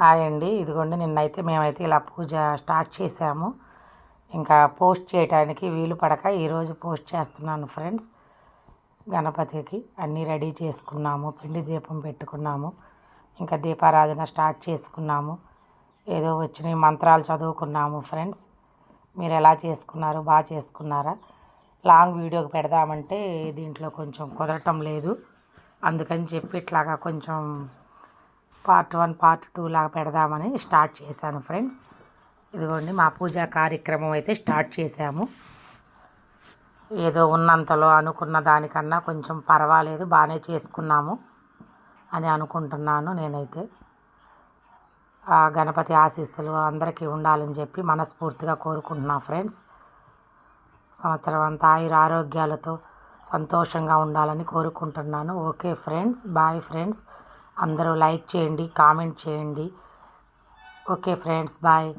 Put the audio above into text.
Hi అండి. ఇదిగోండి నిన్నైతే మేమైతే ఇలా పూజ స్టార్ట్ చేసాము ఇంకా పోస్ట్ చేయడానికి వీలు పడక ఈరోజు పోస్ట్ చేస్తున్నాను ఫ్రెండ్స్. గణపతికి అన్నీ రెడీ చేసుకున్నాము పిండి దీపం పెట్టుకున్నాము ఇంకా దీపారాధన స్టార్ట్ చేసుకున్నాము. ఏదో వచ్చిన మంత్రాలు చదువుకున్నాము ఫ్రెండ్స్. మీరు ఎలా చేసుకున్నారు బాగా చేసుకున్నారా? లాంగ్ వీడియోకి పెడదామంటే దీంట్లో కొంచెం కుదరటం లేదు. అందుకని చెప్పి ఇట్లాగా కొంచెం పార్ట్ వన్ పార్ట్ టూ లాగా పెడదామని స్టార్ట్ చేశాను ఫ్రెండ్స్. ఇదిగోండి మా పూజా కార్యక్రమం అయితే స్టార్ట్ చేశాము. ఏదో ఉన్నంతలో అనుకున్న దానికన్నా కొంచెం పర్వాలేదు బాగానే చేసుకున్నాము అని అనుకుంటున్నాను నేనైతే. ఆ గణపతి ఆశీస్సులు అందరికీ ఉండాలని చెప్పి మనస్ఫూర్తిగా కోరుకుంటున్నాను ఫ్రెండ్స్. సంవత్సరం అంతా ఆయుర ఆరోగ్యాలతో సంతోషంగా ఉండాలని కోరుకుంటున్నాను. Okay friends bye friends. అందరూ లైక్ చేయండి కామెంట్ చేయండి. Okay friends bye.